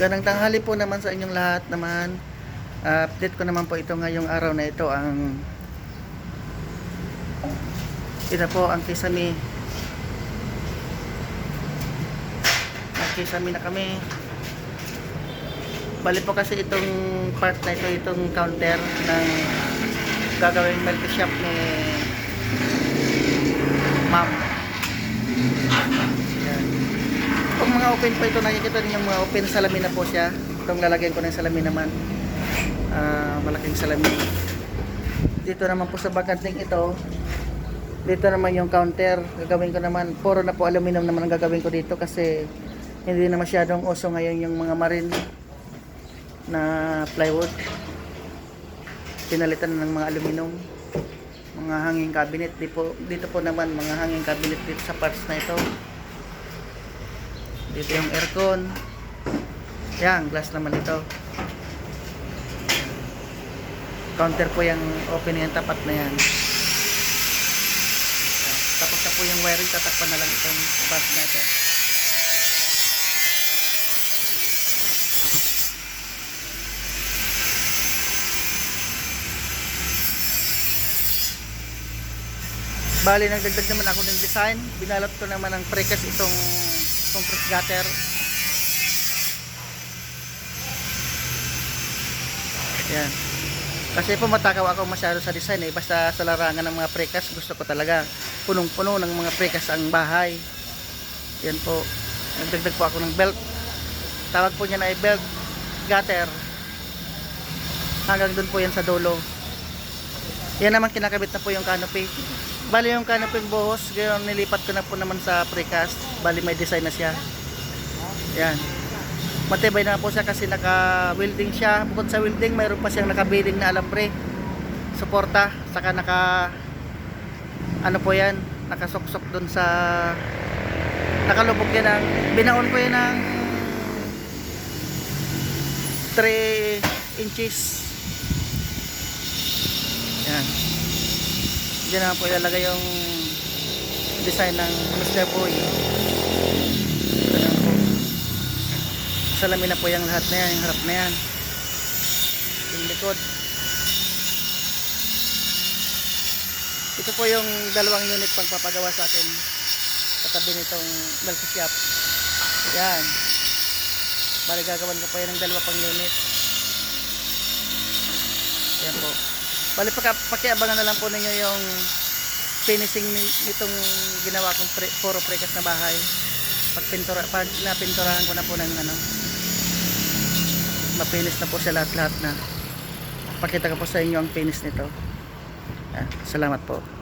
Ganang tanghali po naman sa inyong lahat naman. Ah, update ko naman po ito ngayong araw na ito ang ito po ang kisame. Ang kisame na kami. Bali po kasi itong part na ito, itong counter ng gagawing milk shop ni ma'am. Yan. Kung mga open po ito, nakikita niyo mga open salamin na po siya. Itong lalagyan ko ng salamin naman. Ah, malaking salamin. Dito naman po sa bakanting ito, dito naman yung counter. Gagawin ko naman, puro na po aluminum naman ang gagawin ko dito kasi hindi na masyadong uso ngayon yung mga marine na plywood. Pinalitan na ng mga aluminum. Mga hanging cabinet. Dito dito po naman mga hanging cabinet dito sa parts na ito. Dito yung aircon. Yan, glass naman ito. Counter po yung open yung tapat na yan. Yan. Tapos na po yung wiring, tatakpan na lang itong parts na ito. Bali, nagdagdag naman ako ng design. Binalot ko naman ng precast itong compress gutter. Yan. Kasi po matakaw ako masyado sa design eh. Basta sa larangan ng mga precast, gusto ko talaga punong-puno ng mga precast ang bahay. Yan po. Nagdagdag po ako ng belt. Tawag po niya na ay belt gutter. Hanggang doon po yan sa dulo. Yan naman kinakabit na po yung canopy. Bali yung canopy buhos, ngayon nilipat ko na po naman sa precast. Bali may design na siya. Yan. Matibay na po siya kasi naka-welding siya. Bukod sa welding, mayroon pa siyang naka-bearing na alambre. Suporta. Saka naka ano po yan, nakasuksok doon sa nakalubog yan ng binaon ko yan ng 3 inches yan Diyan naman po ilalagay yung design ng Mr. Boy. Salamin na po yung lahat na yan, yung harap na yan. Yung likod. Ito po yung dalawang unit pang papagawa sa akin. Katabi nitong milk shop. Yan. Bali gagawan ko pa yan ng dalawa pang unit. Yan po. Bali paka, pakiabangan na lang po ninyo yung finishing ni- nitong ginawa kong pre, puro precast na bahay. Pag pintura, pag napinturahan ko na po ng ano, mapinis na po siya lahat-lahat na. Pakita ko po sa inyo ang finish nito. Ah, salamat po.